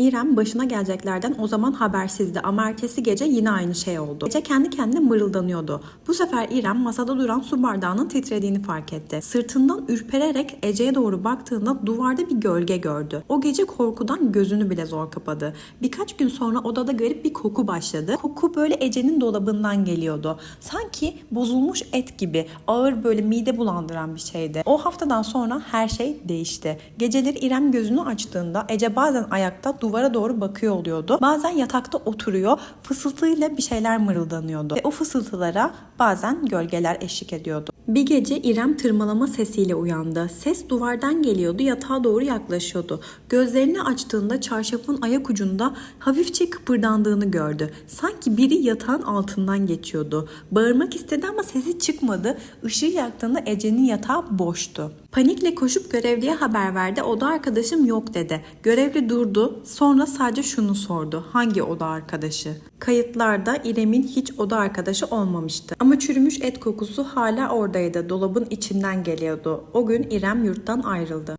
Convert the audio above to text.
İrem başına geleceklerden o zaman habersizdi ama ertesi gece yine aynı şey oldu. Gece kendi kendine mırıldanıyordu. Bu sefer İrem masada duran su bardağının titrediğini fark etti. Sırtından ürpererek Ece'ye doğru baktığında duvarda bir gölge gördü. O gece korkudan gözünü bile zor kapadı. Birkaç gün sonra odada garip bir koku başladı. Koku böyle Ece'nin dolabından geliyordu. Sanki bozulmuş et gibi ağır böyle mide bulandıran bir şeydi. O haftadan sonra her şey değişti. Geceleri İrem gözünü açtığında Ece bazen ayakta duvara doğru bakıyor oluyordu. Bazen yatakta oturuyor fısıltıyla bir şeyler mırıldanıyordu. Ve o fısıltılara bazen gölgeler eşlik ediyordu. Bir gece İrem tırmalama sesiyle uyandı. Ses duvardan geliyordu, yatağa doğru yaklaşıyordu. Gözlerini açtığında çarşafın ayak ucunda hafifçe kıpırdandığını gördü. Sanki biri yatağın altından geçiyordu. Bağırmak istedi ama sesi çıkmadı. Işığı yaktığında Ece'nin yatağı boştu. Panikle koşup görevliye haber verdi. Oda arkadaşım yok dedi. Görevli durdu. Sonra sadece şunu sordu. Hangi oda arkadaşı? Kayıtlarda İrem'in hiç oda arkadaşı olmamıştı. Ama çürümüş et kokusu hala oradaydı. Dolabın içinden geliyordu. O gün İrem yurttan ayrıldı.